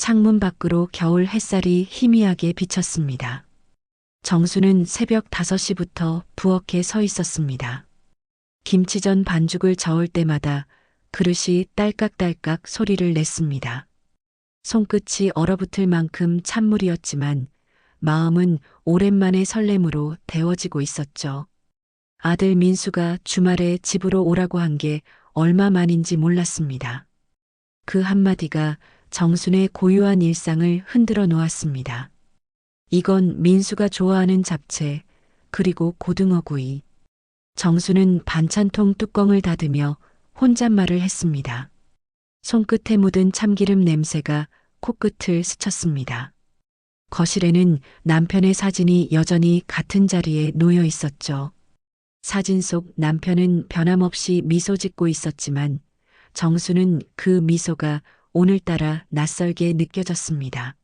창문 밖으로 겨울 햇살이 희미하게 비쳤습니다. 정수는 새벽 5시부터 부엌에 서 있었습니다. 김치전 반죽을 저을 때마다 그릇이 딸깍딸깍 소리를 냈습니다. 손끝이 얼어붙을 만큼 찬물이었지만 마음은 오랜만의 설렘으로 데워지고 있었죠. 아들 민수가 주말에 집으로 오라고 한 게 얼마 만인지 몰랐습니다. 그 한마디가 정순의 고요한 일상을 흔들어 놓았습니다. 이건 민수가 좋아하는 잡채, 그리고 고등어구이. 정수는 반찬통 뚜껑을 닫으며 혼잣말을 했습니다. 손끝에 묻은 참기름 냄새가 코끝을 스쳤습니다. 거실에는 남편의 사진이 여전히 같은 자리에 놓여 있었죠. 사진 속 남편은 변함없이 미소 짓고 있었지만 정수는 그 미소가 오늘따라 낯설게 느껴졌습니다.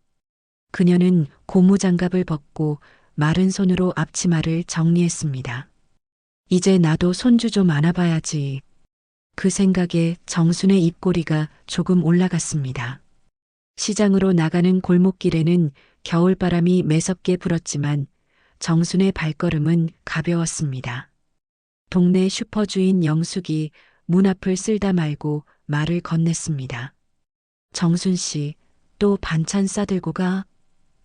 그녀는 고무장갑을 벗고 마른 손으로 앞치마를 정리했습니다. 이제 나도 손주 좀 안아봐야지. 그 생각에 정순의 입꼬리가 조금 올라갔습니다. 시장으로 나가는 골목길에는 겨울바람이 매섭게 불었지만 정순의 발걸음은 가벼웠습니다. 동네 슈퍼 주인 영숙이 문 앞을 쓸다 말고 말을 건넸습니다. 정순 씨, 또 반찬 싸들고 가?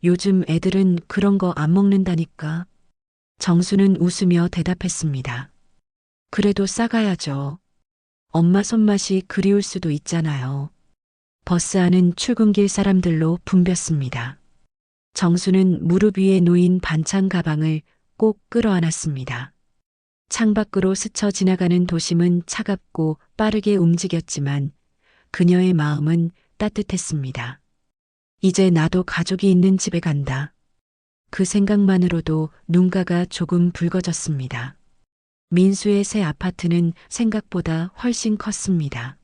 요즘 애들은 그런 거 안 먹는다니까. 정수는 웃으며 대답했습니다. 그래도 싸가야죠. 엄마 손맛이 그리울 수도 있잖아요. 버스 안은 출근길 사람들로 붐볐습니다. 정수는 무릎 위에 놓인 반찬 가방을 꼭 끌어안았습니다. 창밖으로 스쳐 지나가는 도심은 차갑고 빠르게 움직였지만 그녀의 마음은 따뜻했습니다. 이제 나도 가족이 있는 집에 간다. 그 생각만으로도 눈가가 조금 붉어졌습니다. 민수의 새 아파트는 생각보다 훨씬 컸습니다.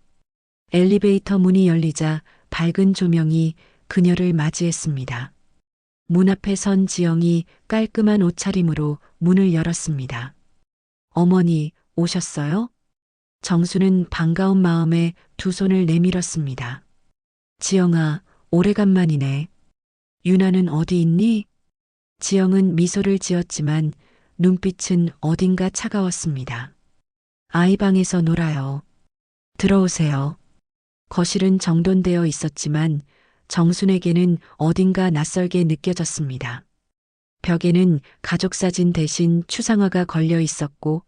엘리베이터 문이 열리자 밝은 조명이 그녀를 맞이했습니다. 문 앞에 선 지영이 깔끔한 옷차림으로 문을 열었습니다. 어머니, 오셨어요? 정수는 반가운 마음에 두 손을 내밀었습니다. 지영아, 오래간만이네. 유나는 어디 있니? 지영은 미소를 지었지만 눈빛은 어딘가 차가웠습니다. 아이 방에서 놀아요. 들어오세요. 거실은 정돈되어 있었지만 정순에게는 어딘가 낯설게 느껴졌습니다. 벽에는 가족 사진 대신 추상화가 걸려 있었고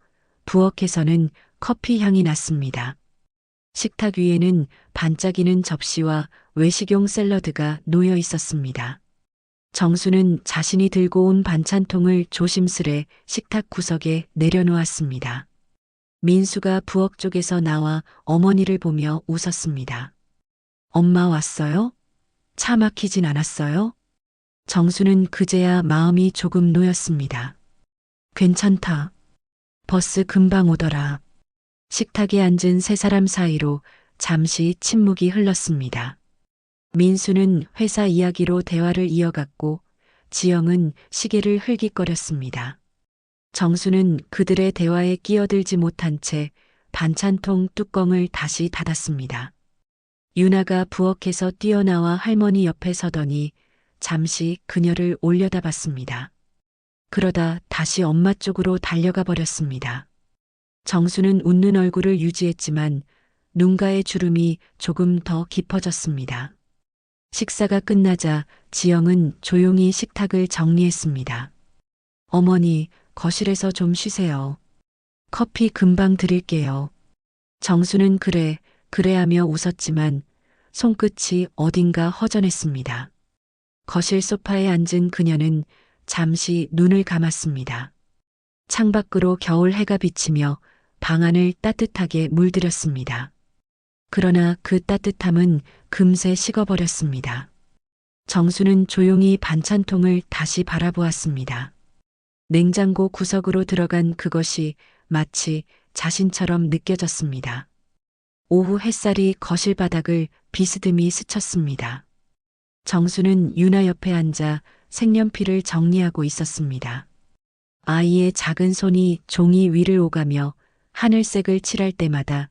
부엌에서는 커피 향이 났습니다. 식탁 위에는 반짝이는 접시와 외식용 샐러드가 놓여 있었습니다. 정수는 자신이 들고 온 반찬통을 조심스레 식탁 구석에 내려놓았습니다. 민수가 부엌 쪽에서 나와 어머니를 보며 웃었습니다. 엄마 왔어요? 차 막히진 않았어요? 정수는 그제야 마음이 조금 놓였습니다. 괜찮다. 버스 금방 오더라. 식탁에 앉은 세 사람 사이로 잠시 침묵이 흘렀습니다. 민수는 회사 이야기로 대화를 이어갔고 지영은 시계를 흘깃거렸습니다. 정수는 그들의 대화에 끼어들지 못한 채 반찬통 뚜껑을 다시 닫았습니다. 유나가 부엌에서 뛰어나와 할머니 옆에 서더니 잠시 그녀를 올려다봤습니다. 그러다 다시 엄마 쪽으로 달려가 버렸습니다. 정수는 웃는 얼굴을 유지했지만 눈가의 주름이 조금 더 깊어졌습니다. 식사가 끝나자 지영은 조용히 식탁을 정리했습니다. 어머니, 거실에서 좀 쉬세요. 커피 금방 드릴게요. 정수는 그래, 그래 하며 웃었지만 손끝이 어딘가 허전했습니다. 거실 소파에 앉은 그녀는 잠시 눈을 감았습니다. 창밖으로 겨울 해가 비치며 방 안을 따뜻하게 물들였습니다. 그러나 그 따뜻함은 금세 식어버렸습니다. 정수는 조용히 반찬통을 다시 바라보았습니다. 냉장고 구석으로 들어간 그것이 마치 자신처럼 느껴졌습니다. 오후 햇살이 거실 바닥을 비스듬히 스쳤습니다. 정수는 유나 옆에 앉아 색연필을 정리하고 있었습니다. 아이의 작은 손이 종이 위를 오가며 하늘색을 칠할 때마다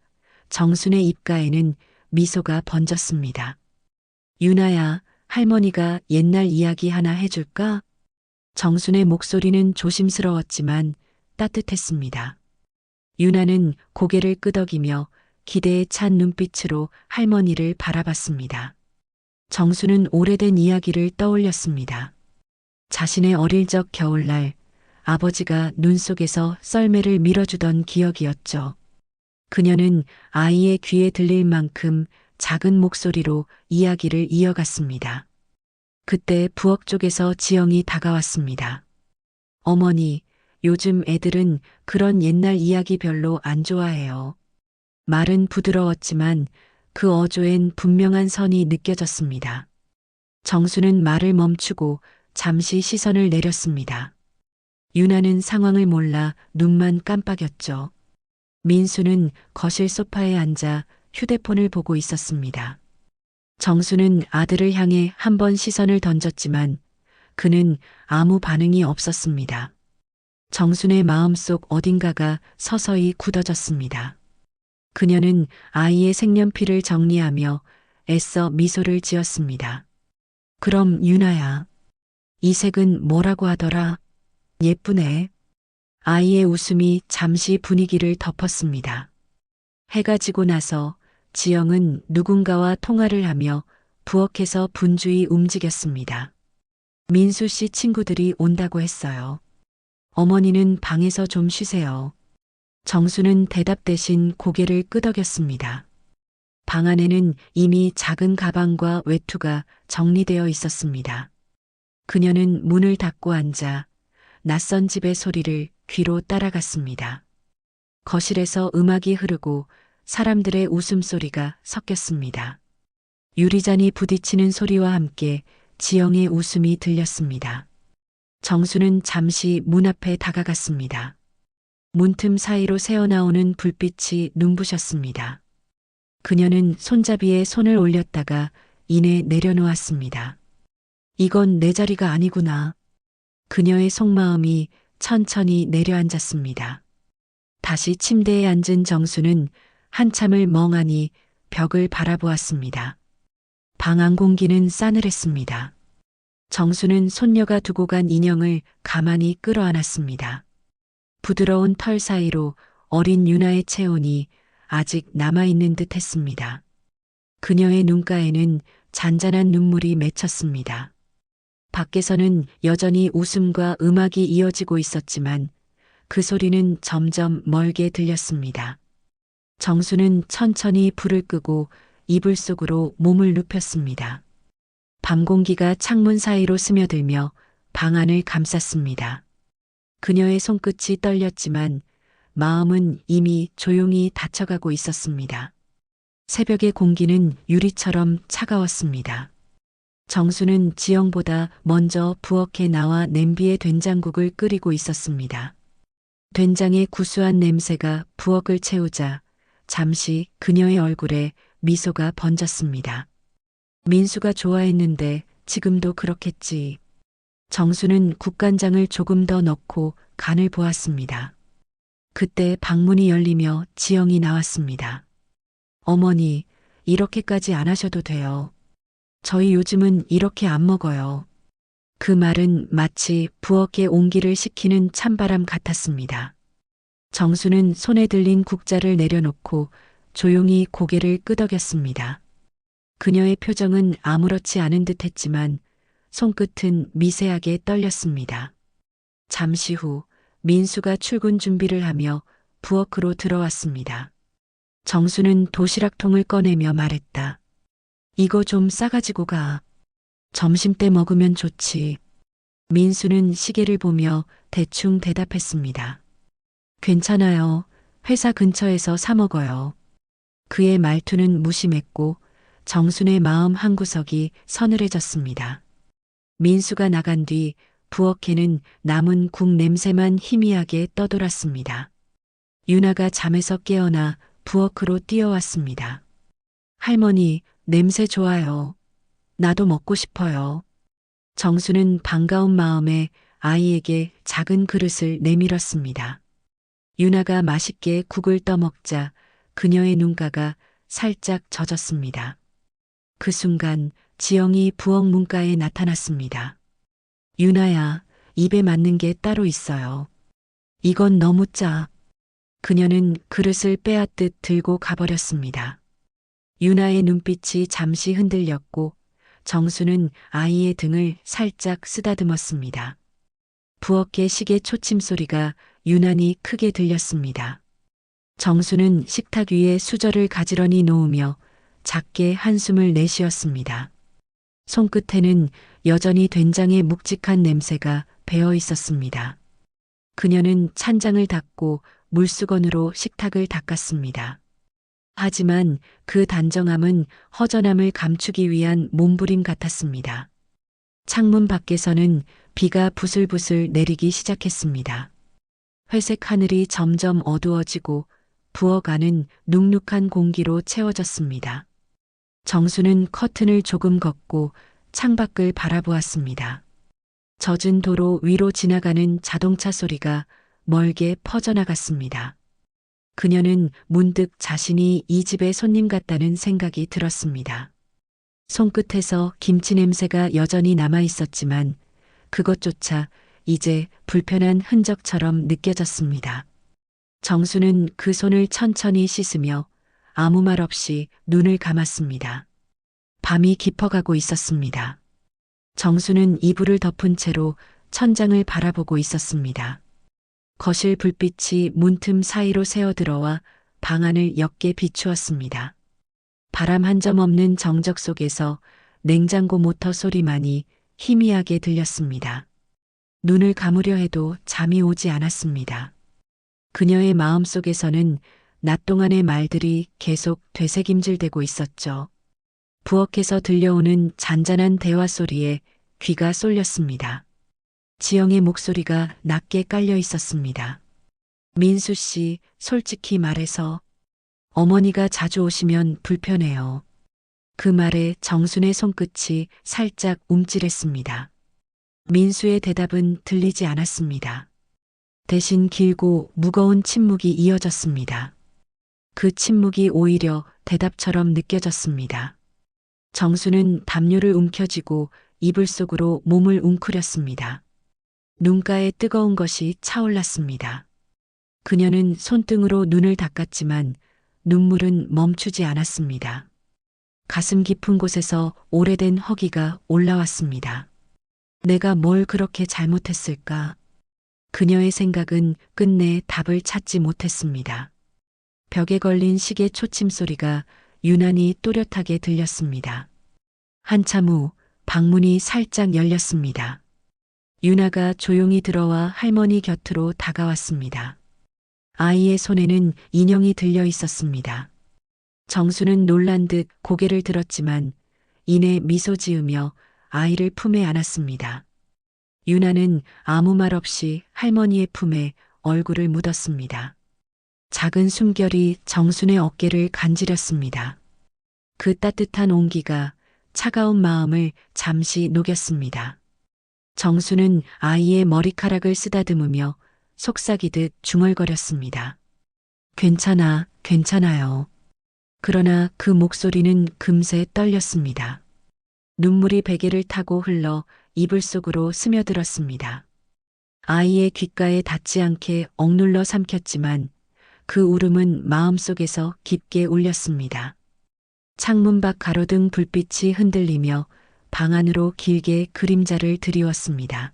정순의 입가에는 미소가 번졌습니다. 유나야, 할머니가 옛날 이야기 하나 해줄까? 정순의 목소리는 조심스러웠지만 따뜻했습니다. 유나는 고개를 끄덕이며 기대에 찬 눈빛으로 할머니를 바라봤습니다. 정수는 오래된 이야기를 떠올렸습니다. 자신의 어릴 적 겨울날 아버지가 눈 속에서 썰매를 밀어주던 기억이었죠. 그녀는 아이의 귀에 들릴 만큼 작은 목소리로 이야기를 이어갔습니다. 그때 부엌 쪽에서 지영이 다가왔습니다. 어머니, 요즘 애들은 그런 옛날 이야기 별로 안 좋아해요. 말은 부드러웠지만 그 어조엔 분명한 선이 느껴졌습니다. 정수는 말을 멈추고 잠시 시선을 내렸습니다. 유나는 상황을 몰라 눈만 깜빡였죠. 민수는 거실 소파에 앉아 휴대폰을 보고 있었습니다. 정수는 아들을 향해 한 번 시선을 던졌지만 그는 아무 반응이 없었습니다. 정순의 마음속 어딘가가 서서히 굳어졌습니다. 그녀는 아이의 색연필을 정리하며 애써 미소를 지었습니다. 그럼 유나야, 이 색은 뭐라고 하더라? 예쁘네. 아이의 웃음이 잠시 분위기를 덮었습니다. 해가 지고 나서 지영은 누군가와 통화를 하며 부엌에서 분주히 움직였습니다. 민수 씨 친구들이 온다고 했어요. 어머니는 방에서 좀 쉬세요. 정수는 대답 대신 고개를 끄덕였습니다. 방 안에는 이미 작은 가방과 외투가 정리되어 있었습니다. 그녀는 문을 닫고 앉아 낯선 집의 소리를 귀로 따라갔습니다. 거실에서 음악이 흐르고 사람들의 웃음소리가 섞였습니다. 유리잔이 부딪히는 소리와 함께 지영의 웃음이 들렸습니다. 정수는 잠시 문 앞에 다가갔습니다. 문틈 사이로 새어나오는 불빛이 눈부셨습니다. 그녀는 손잡이에 손을 올렸다가 이내 내려놓았습니다. 이건 내 자리가 아니구나. 그녀의 속마음이 천천히 내려앉았습니다. 다시 침대에 앉은 정수는 한참을 멍하니 벽을 바라보았습니다. 방 안 공기는 싸늘했습니다. 정수는 손녀가 두고 간 인형을 가만히 끌어안았습니다. 부드러운 털 사이로 어린 유나의 체온이 아직 남아있는 듯 했습니다. 그녀의 눈가에는 잔잔한 눈물이 맺혔습니다. 밖에서는 여전히 웃음과 음악이 이어지고 있었지만 그 소리는 점점 멀게 들렸습니다. 정수는 천천히 불을 끄고 이불 속으로 몸을 눕혔습니다. 밤 공기가 창문 사이로 스며들며 방 안을 감쌌습니다. 그녀의 손끝이 떨렸지만 마음은 이미 조용히 닫혀가고 있었습니다. 새벽의 공기는 유리처럼 차가웠습니다. 정수는 지영보다 먼저 부엌에 나와 냄비에 된장국을 끓이고 있었습니다. 된장의 구수한 냄새가 부엌을 채우자 잠시 그녀의 얼굴에 미소가 번졌습니다. 민수가 좋아했는데 지금도 그렇겠지. 정수는 국간장을 조금 더 넣고 간을 보았습니다. 그때 방문이 열리며 지영이 나왔습니다. 어머니, 이렇게까지 안 하셔도 돼요. 저희 요즘은 이렇게 안 먹어요. 그 말은 마치 부엌에 온기를 식히는 찬바람 같았습니다. 정수는 손에 들린 국자를 내려놓고 조용히 고개를 끄덕였습니다. 그녀의 표정은 아무렇지 않은 듯 했지만 손끝은 미세하게 떨렸습니다. 잠시 후 민수가 출근 준비를 하며 부엌으로 들어왔습니다. 정수는 도시락통을 꺼내며 말했다. 이거 좀 싸가지고 가. 점심 때 먹으면 좋지. 민수는 시계를 보며 대충 대답했습니다. 괜찮아요. 회사 근처에서 사 먹어요. 그의 말투는 무심했고 정순의 마음 한구석이 서늘해졌습니다. 민수가 나간 뒤 부엌에는 남은 국 냄새만 희미하게 떠돌았습니다. 유나가 잠에서 깨어나 부엌으로 뛰어왔습니다. 할머니, 냄새 좋아요. 나도 먹고 싶어요. 정수는 반가운 마음에 아이에게 작은 그릇을 내밀었습니다. 유나가 맛있게 국을 떠먹자 그녀의 눈가가 살짝 젖었습니다. 그 순간 지영이 부엌 문가에 나타났습니다. 유나야, 입에 맞는 게 따로 있어요. 이건 너무 짜. 그녀는 그릇을 빼앗듯 들고 가버렸습니다. 유나의 눈빛이 잠시 흔들렸고 정수는 아이의 등을 살짝 쓰다듬었습니다. 부엌의 시계 초침 소리가 유난히 크게 들렸습니다. 정수는 식탁 위에 수저를 가지런히 놓으며 작게 한숨을 내쉬었습니다. 손끝에는 여전히 된장의 묵직한 냄새가 배어 있었습니다. 그녀는 찬장을 닫고 물수건으로 식탁을 닦았습니다. 하지만 그 단정함은 허전함을 감추기 위한 몸부림 같았습니다. 창문 밖에서는 비가 부슬부슬 내리기 시작했습니다. 회색 하늘이 점점 어두워지고 안은 눅눅한 공기로 채워졌습니다. 정수는 커튼을 조금 걷고 창밖을 바라보았습니다. 젖은 도로 위로 지나가는 자동차 소리가 멀게 퍼져나갔습니다. 그녀는 문득 자신이 이 집의 손님 같다는 생각이 들었습니다. 손끝에서 김치 냄새가 여전히 남아 있었지만 그것조차 이제 불편한 흔적처럼 느껴졌습니다. 정수는 그 손을 천천히 씻으며 아무 말 없이 눈을 감았습니다. 밤이 깊어가고 있었습니다. 정수는 이불을 덮은 채로 천장을 바라보고 있었습니다. 거실 불빛이 문틈 사이로 새어들어와 방 안을 옅게 비추었습니다. 바람 한 점 없는 정적 속에서 냉장고 모터 소리만이 희미하게 들렸습니다. 눈을 감으려 해도 잠이 오지 않았습니다. 그녀의 마음 속에서는 낮 동안의 말들이 계속 되새김질되고 있었죠. 부엌에서 들려오는 잔잔한 대화 소리에 귀가 쏠렸습니다. 지영의 목소리가 낮게 깔려 있었습니다. 민수 씨, 솔직히 말해서 어머니가 자주 오시면 불편해요. 그 말에 정순의 손끝이 살짝 움찔했습니다. 민수의 대답은 들리지 않았습니다. 대신 길고 무거운 침묵이 이어졌습니다. 그 침묵이 오히려 대답처럼 느껴졌습니다. 정수는 담요를 움켜쥐고 이불 속으로 몸을 웅크렸습니다. 눈가에 뜨거운 것이 차올랐습니다. 그녀는 손등으로 눈을 닦았지만 눈물은 멈추지 않았습니다. 가슴 깊은 곳에서 오래된 허기가 올라왔습니다. 내가 뭘 그렇게 잘못했을까? 그녀의 생각은 끝내 답을 찾지 못했습니다. 벽에 걸린 시계 초침 소리가 유난히 또렷하게 들렸습니다. 한참 후 방문이 살짝 열렸습니다. 유나가 조용히 들어와 할머니 곁으로 다가왔습니다. 아이의 손에는 인형이 들려 있었습니다. 정수는 놀란 듯 고개를 들었지만 이내 미소 지으며 아이를 품에 안았습니다. 유나는 아무 말 없이 할머니의 품에 얼굴을 묻었습니다. 작은 숨결이 정순의 어깨를 간지렸습니다. 그 따뜻한 온기가 차가운 마음을 잠시 녹였습니다. 정수는 아이의 머리카락을 쓰다듬으며 속삭이듯 중얼거렸습니다. 괜찮아, 괜찮아요. 그러나 그 목소리는 금세 떨렸습니다. 눈물이 베개를 타고 흘러 이불 속으로 스며들었습니다. 아이의 귓가에 닿지 않게 억눌러 삼켰지만 그 울음은 마음속에서 깊게 울렸습니다. 창문 밖 가로등 불빛이 흔들리며 방 안으로 길게 그림자를 드리웠습니다.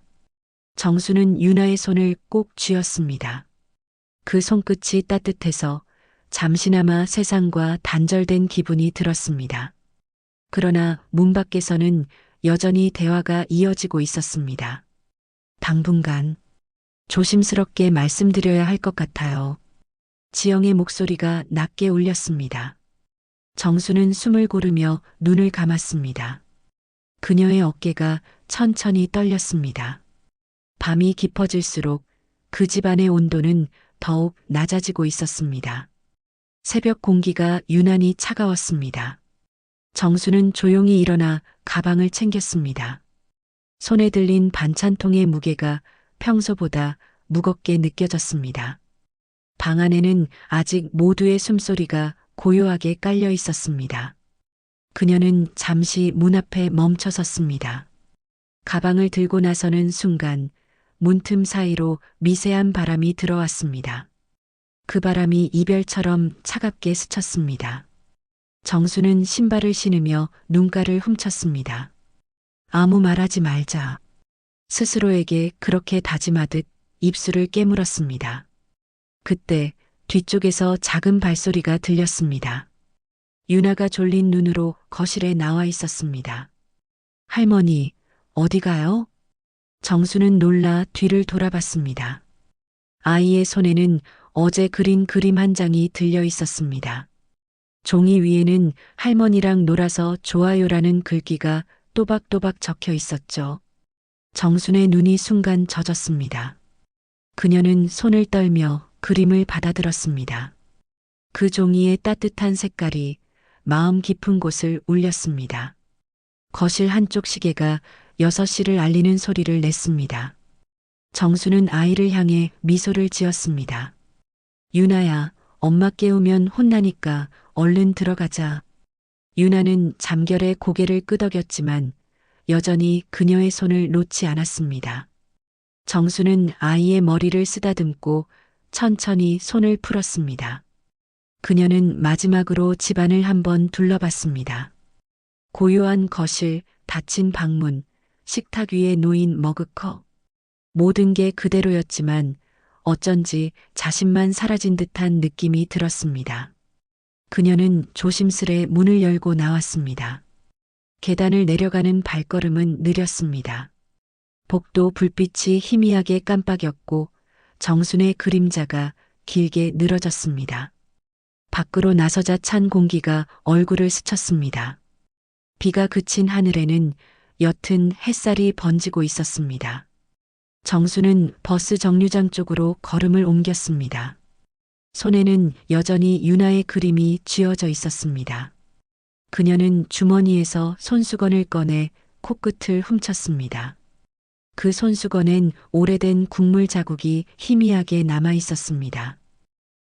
정수는 유나의 손을 꼭 쥐었습니다. 그 손끝이 따뜻해서 잠시나마 세상과 단절된 기분이 들었습니다. 그러나 문 밖에서는 여전히 대화가 이어지고 있었습니다. 당분간 조심스럽게 말씀드려야 할 것 같아요. 지영의 목소리가 낮게 울렸습니다. 정수는 숨을 고르며 눈을 감았습니다. 그녀의 어깨가 천천히 떨렸습니다. 밤이 깊어질수록 그 집안의 온도는 더욱 낮아지고 있었습니다. 새벽 공기가 유난히 차가웠습니다. 정수는 조용히 일어나 가방을 챙겼습니다. 손에 들린 반찬통의 무게가 평소보다 무겁게 느껴졌습니다. 방 안에는 아직 모두의 숨소리가 고요하게 깔려 있었습니다. 그녀는 잠시 문 앞에 멈춰 섰습니다. 가방을 들고 나서는 순간 문틈 사이로 미세한 바람이 들어왔습니다. 그 바람이 이별처럼 차갑게 스쳤습니다. 정수는 신발을 신으며 눈가를 훔쳤습니다. 아무 말하지 말자. 스스로에게 그렇게 다짐하듯 입술을 깨물었습니다. 그때 뒤쪽에서 작은 발소리가 들렸습니다. 유나가 졸린 눈으로 거실에 나와 있었습니다. 할머니, 어디 가요? 정수는 놀라 뒤를 돌아봤습니다. 아이의 손에는 어제 그린 그림 한 장이 들려 있었습니다. 종이 위에는 할머니랑 놀아서 좋아요라는 글귀가 또박또박 적혀 있었죠. 정순의 눈이 순간 젖었습니다. 그녀는 손을 떨며 그림을 받아들었습니다. 그 종이의 따뜻한 색깔이 마음 깊은 곳을 울렸습니다. 거실 한쪽 시계가 6시를 알리는 소리를 냈습니다. 정수는 아이를 향해 미소를 지었습니다. 유나야, 엄마 깨우면 혼나니까 얼른 들어가자. 유나는 잠결에 고개를 끄덕였지만 여전히 그녀의 손을 놓지 않았습니다. 정수는 아이의 머리를 쓰다듬고 천천히 손을 풀었습니다. 그녀는 마지막으로 집안을 한번 둘러봤습니다. 고요한 거실, 닫힌 방문, 식탁 위에 놓인 머그컵. 모든 게 그대로였지만 어쩐지 자신만 사라진 듯한 느낌이 들었습니다. 그녀는 조심스레 문을 열고 나왔습니다. 계단을 내려가는 발걸음은 느렸습니다. 복도 불빛이 희미하게 깜빡였고 정순의 그림자가 길게 늘어졌습니다. 밖으로 나서자 찬 공기가 얼굴을 스쳤습니다. 비가 그친 하늘에는 옅은 햇살이 번지고 있었습니다. 정수는 버스 정류장 쪽으로 걸음을 옮겼습니다. 손에는 여전히 유나의 그림이 쥐어져 있었습니다. 그녀는 주머니에서 손수건을 꺼내 코끝을 훔쳤습니다. 그 손수건엔 오래된 국물 자국이 희미하게 남아 있었습니다.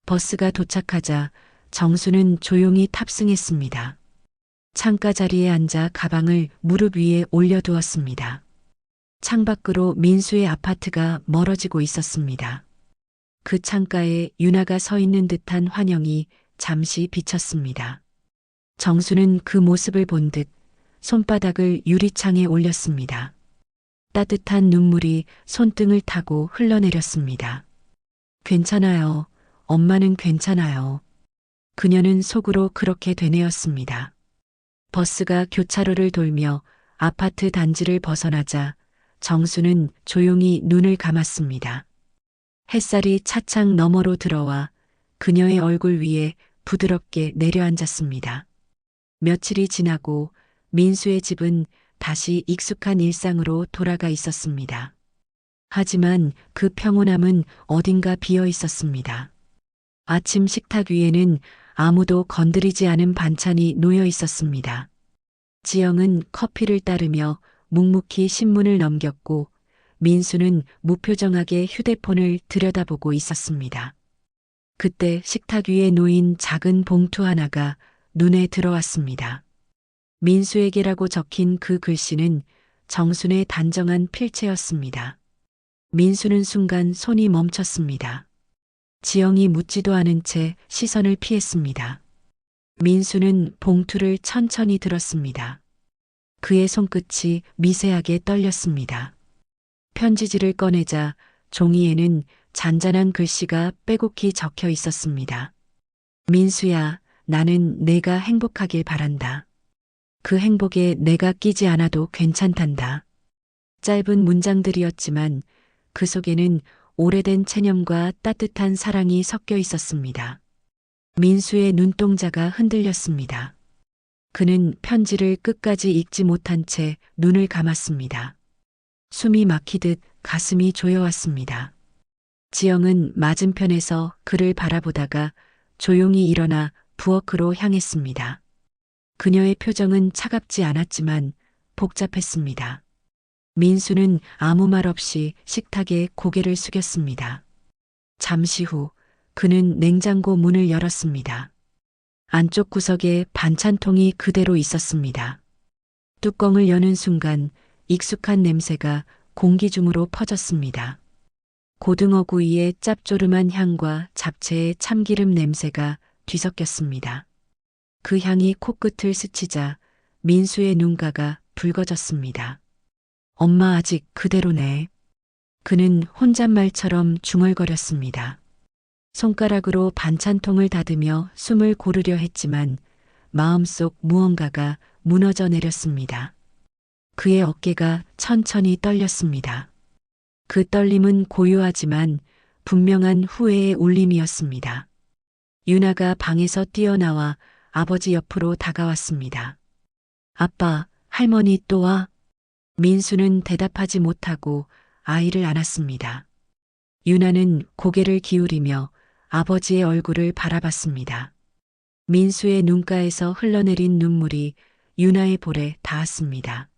버스가 도착하자 정수는 조용히 탑승했습니다. 창가 자리에 앉아 가방을 무릎 위에 올려두었습니다. 창밖으로 민수의 아파트가 멀어지고 있었습니다. 그 창가에 유나가 서 있는 듯한 환영이 잠시 비쳤습니다. 정수는 그 모습을 본 듯 손바닥을 유리창에 올렸습니다. 따뜻한 눈물이 손등을 타고 흘러내렸습니다. 괜찮아요. 엄마는 괜찮아요. 그녀는 속으로 그렇게 되뇌었습니다. 버스가 교차로를 돌며 아파트 단지를 벗어나자 정수는 조용히 눈을 감았습니다. 햇살이 차창 너머로 들어와 그녀의 얼굴 위에 부드럽게 내려앉았습니다. 며칠이 지나고 민수의 집은 다시 익숙한 일상으로 돌아가 있었습니다. 하지만 그 평온함은 어딘가 비어 있었습니다. 아침 식탁 위에는 아무도 건드리지 않은 반찬이 놓여 있었습니다. 지영은 커피를 따르며 묵묵히 신문을 넘겼고 민수는 무표정하게 휴대폰을 들여다보고 있었습니다. 그때 식탁 위에 놓인 작은 봉투 하나가 눈에 들어왔습니다. 민수에게라고 적힌 그 글씨는 정순의 단정한 필체였습니다. 민수는 순간 손이 멈췄습니다. 지영이 묻지도 않은 채 시선을 피했습니다. 민수는 봉투를 천천히 들었습니다. 그의 손끝이 미세하게 떨렸습니다. 편지지를 꺼내자 종이에는 잔잔한 글씨가 빼곡히 적혀 있었습니다. 민수야, 나는 내가 행복하길 바란다. 그 행복에 내가 끼지 않아도 괜찮단다. 짧은 문장들이었지만 그 속에는 오래된 체념과 따뜻한 사랑이 섞여 있었습니다. 민수의 눈동자가 흔들렸습니다. 그는 편지를 끝까지 읽지 못한 채 눈을 감았습니다. 숨이 막히듯 가슴이 조여왔습니다. 지영은 맞은편에서 그를 바라보다가 조용히 일어나 부엌으로 향했습니다. 그녀의 표정은 차갑지 않았지만 복잡했습니다. 민수는 아무 말 없이 식탁에 고개를 숙였습니다. 잠시 후 그는 냉장고 문을 열었습니다. 안쪽 구석에 반찬통이 그대로 있었습니다. 뚜껑을 여는 순간 익숙한 냄새가 공기 중으로 퍼졌습니다. 고등어 구이의 짭조름한 향과 잡채의 참기름 냄새가 뒤섞였습니다. 그 향이 코끝을 스치자 민수의 눈가가 붉어졌습니다. 엄마 아직 그대로네. 그는 혼잣말처럼 중얼거렸습니다. 손가락으로 반찬통을 닫으며 숨을 고르려 했지만 마음속 무언가가 무너져 내렸습니다. 그의 어깨가 천천히 떨렸습니다. 그 떨림은 고요하지만 분명한 후회의 울림이었습니다. 유나가 방에서 뛰어나와 아버지 옆으로 다가왔습니다. 아빠, 할머니 또 와? 민수는 대답하지 못하고 아이를 안았습니다. 유나는 고개를 기울이며 아버지의 얼굴을 바라봤습니다. 민수의 눈가에서 흘러내린 눈물이 유나의 볼에 닿았습니다.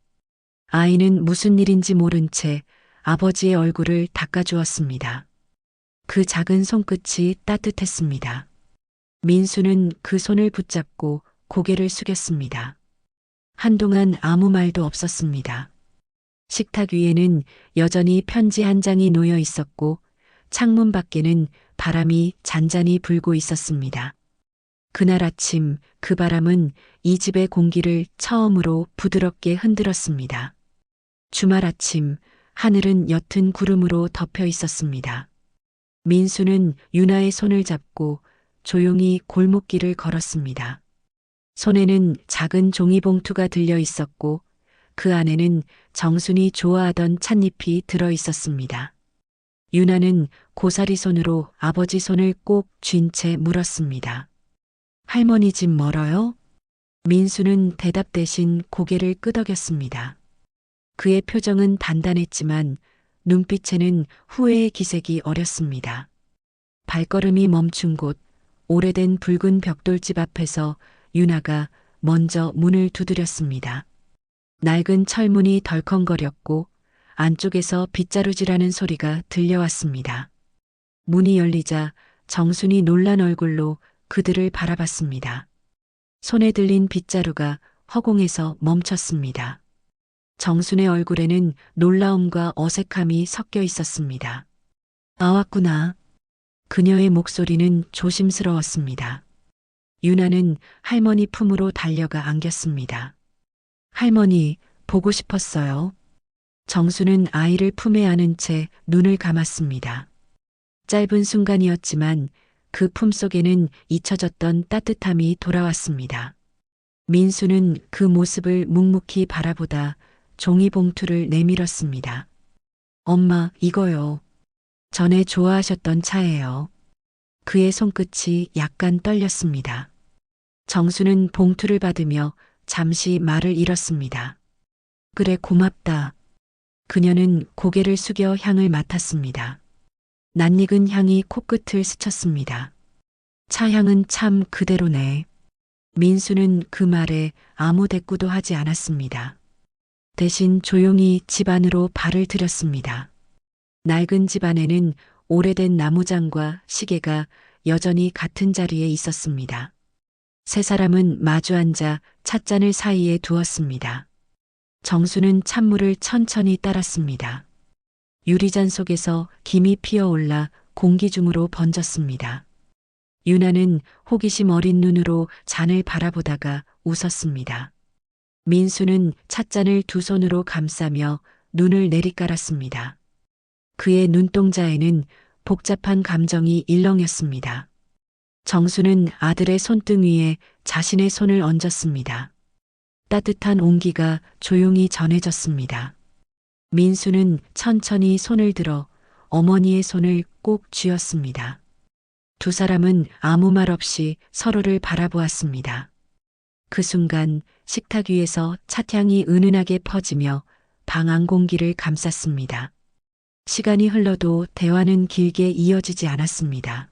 아이는 무슨 일인지 모른 채 아버지의 얼굴을 닦아주었습니다. 그 작은 손끝이 따뜻했습니다. 민수는 그 손을 붙잡고 고개를 숙였습니다. 한동안 아무 말도 없었습니다. 식탁 위에는 여전히 편지 한 장이 놓여 있었고 창문 밖에는 바람이 잔잔히 불고 있었습니다. 그날 아침 그 바람은 이 집의 공기를 처음으로 부드럽게 흔들었습니다. 주말 아침 하늘은 옅은 구름으로 덮여 있었습니다. 민수는 유나의 손을 잡고 조용히 골목길을 걸었습니다. 손에는 작은 종이봉투가 들려 있었고 그 안에는 정순이 좋아하던 찻잎이 들어 있었습니다. 유나는 고사리 손으로 아버지 손을 꼭 쥔 채 물었습니다. 할머니 집 멀어요? 민수는 대답 대신 고개를 끄덕였습니다. 그의 표정은 단단했지만 눈빛에는 후회의 기색이 어렸습니다. 발걸음이 멈춘 곳 오래된 붉은 벽돌집 앞에서 유나가 먼저 문을 두드렸습니다. 낡은 철문이 덜컹거렸고 안쪽에서 빗자루질하는 소리가 들려왔습니다. 문이 열리자 정순이 놀란 얼굴로 그들을 바라봤습니다. 손에 들린 빗자루가 허공에서 멈췄습니다. 정순의 얼굴에는 놀라움과 어색함이 섞여 있었습니다. 나왔구나. 그녀의 목소리는 조심스러웠습니다. 유나는 할머니 품으로 달려가 안겼습니다. 할머니, 보고 싶었어요. 정수는 아이를 품에 안은 채 눈을 감았습니다. 짧은 순간이었지만 그 품 속에는 잊혀졌던 따뜻함이 돌아왔습니다. 민수는 그 모습을 묵묵히 바라보다 종이 봉투를 내밀었습니다. 엄마, 이거요. 전에 좋아하셨던 차예요. 그의 손끝이 약간 떨렸습니다. 정수는 봉투를 받으며 잠시 말을 잃었습니다. 그래, 고맙다. 그녀는 고개를 숙여 향을 맡았습니다. 낯익은 향이 코끝을 스쳤습니다. 차향은 참 그대로네. 민수는 그 말에 아무 대꾸도 하지 않았습니다. 대신 조용히 집 안으로 발을 들였습니다. 낡은 집 안에는 오래된 나무장과 시계가 여전히 같은 자리에 있었습니다. 세 사람은 마주 앉아 찻잔을 사이에 두었습니다. 정수는 찬물을 천천히 따랐습니다. 유리잔 속에서 김이 피어올라 공기 중으로 번졌습니다. 유나는 호기심 어린 눈으로 잔을 바라보다가 웃었습니다. 민수는 찻잔을 두 손으로 감싸며 눈을 내리깔았습니다. 그의 눈동자에는 복잡한 감정이 일렁였습니다. 정수는 아들의 손등 위에 자신의 손을 얹었습니다. 따뜻한 온기가 조용히 전해졌습니다. 민수는 천천히 손을 들어 어머니의 손을 꼭 쥐었습니다. 두 사람은 아무 말 없이 서로를 바라보았습니다. 그 순간 식탁 위에서 찻향이 은은하게 퍼지며 방안 공기를 감쌌습니다. 시간이 흘러도 대화는 길게 이어지지 않았습니다.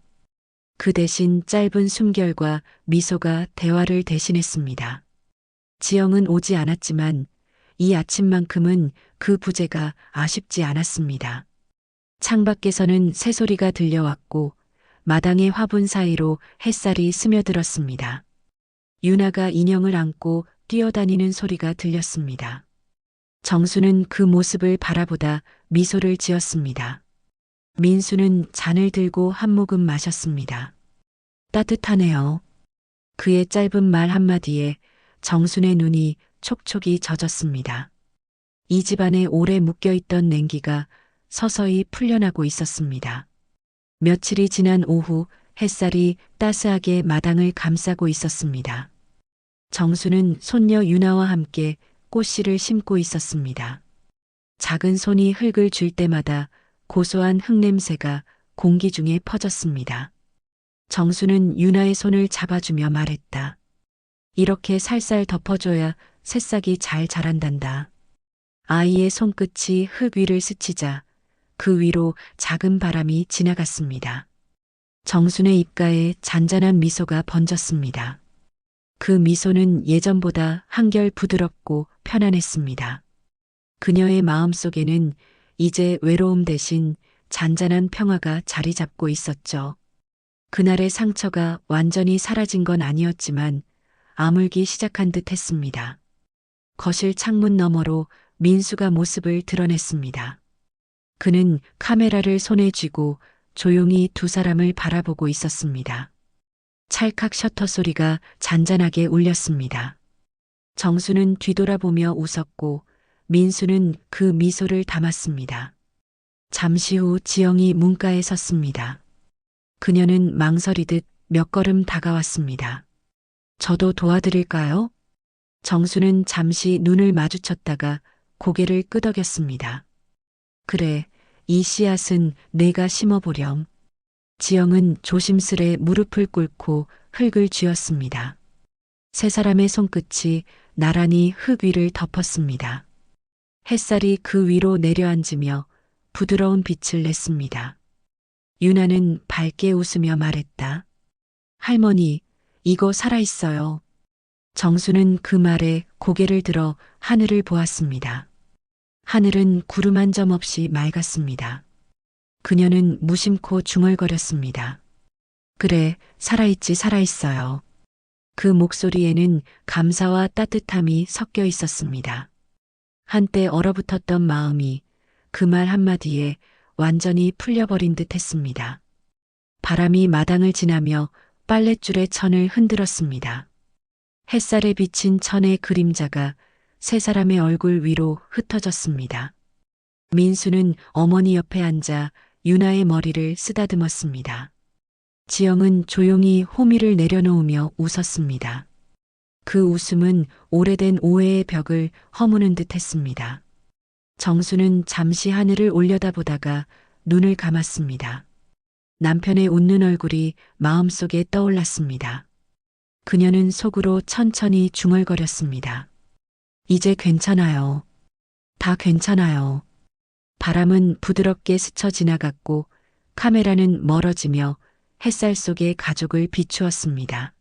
그 대신 짧은 숨결과 미소가 대화를 대신했습니다. 지영은 오지 않았지만 이 아침만큼은 그 부재가 아쉽지 않았습니다. 창밖에서는 새소리가 들려왔고 마당의 화분 사이로 햇살이 스며들었습니다. 유나가 인형을 안고 뛰어다니는 소리가 들렸습니다. 정수는 그 모습을 바라보다 미소를 지었습니다. 민수는 잔을 들고 한 모금 마셨습니다. 따뜻하네요. 그의 짧은 말 한마디에 정순의 눈이 촉촉이 젖었습니다. 이 집안에 오래 묶여있던 냉기가 서서히 풀려나고 있었습니다. 며칠이 지난 오후 햇살이 따스하게 마당을 감싸고 있었습니다. 정수는 손녀 유나와 함께 꽃씨를 심고 있었습니다. 작은 손이 흙을 줄 때마다 고소한 흙냄새가 공기 중에 퍼졌습니다. 정수는 유나의 손을 잡아주며 말했다. 이렇게 살살 덮어줘야 새싹이 잘 자란단다. 아이의 손끝이 흙 위를 스치자 그 위로 작은 바람이 지나갔습니다. 정순의 입가에 잔잔한 미소가 번졌습니다. 그 미소는 예전보다 한결 부드럽고 편안했습니다. 그녀의 마음 속에는 이제 외로움 대신 잔잔한 평화가 자리 잡고 있었죠. 그날의 상처가 완전히 사라진 건 아니었지만 아물기 시작한 듯 했습니다. 거실 창문 너머로 민수가 모습을 드러냈습니다. 그는 카메라를 손에 쥐고 조용히 두 사람을 바라보고 있었습니다. 찰칵 셔터 소리가 잔잔하게 울렸습니다. 정수는 뒤돌아보며 웃었고 민수는 그 미소를 담았습니다. 잠시 후 지영이 문가에 섰습니다. 그녀는 망설이듯 몇 걸음 다가왔습니다. 저도 도와드릴까요? 정수는 잠시 눈을 마주쳤다가 고개를 끄덕였습니다. 그래, 이 씨앗은 내가 심어보렴. 지영은 조심스레 무릎을 꿇고 흙을 쥐었습니다. 세 사람의 손끝이 나란히 흙 위를 덮었습니다. 햇살이 그 위로 내려앉으며 부드러운 빛을 냈습니다. 유나는 밝게 웃으며 말했다. 할머니, 이거 살아있어요. 정수는 그 말에 고개를 들어 하늘을 보았습니다. 하늘은 구름 한 점 없이 맑았습니다. 그녀는 무심코 중얼거렸습니다. 그래, 살아있지 살아있어요. 그 목소리에는 감사와 따뜻함이 섞여 있었습니다. 한때 얼어붙었던 마음이 그 말 한마디에 완전히 풀려버린 듯 했습니다. 바람이 마당을 지나며 빨랫줄의 천을 흔들었습니다. 햇살에 비친 천의 그림자가 세 사람의 얼굴 위로 흩어졌습니다. 민수는 어머니 옆에 앉아 유나의 머리를 쓰다듬었습니다. 지영은 조용히 호미를 내려놓으며 웃었습니다. 그 웃음은 오래된 오해의 벽을 허무는 듯 했습니다. 정수는 잠시 하늘을 올려다보다가 눈을 감았습니다. 남편의 웃는 얼굴이 마음속에 떠올랐습니다. 그녀는 속으로 천천히 중얼거렸습니다. 이제 괜찮아요. 다 괜찮아요. 바람은 부드럽게 스쳐 지나갔고 카메라는 멀어지며 햇살 속에 가족을 비추었습니다.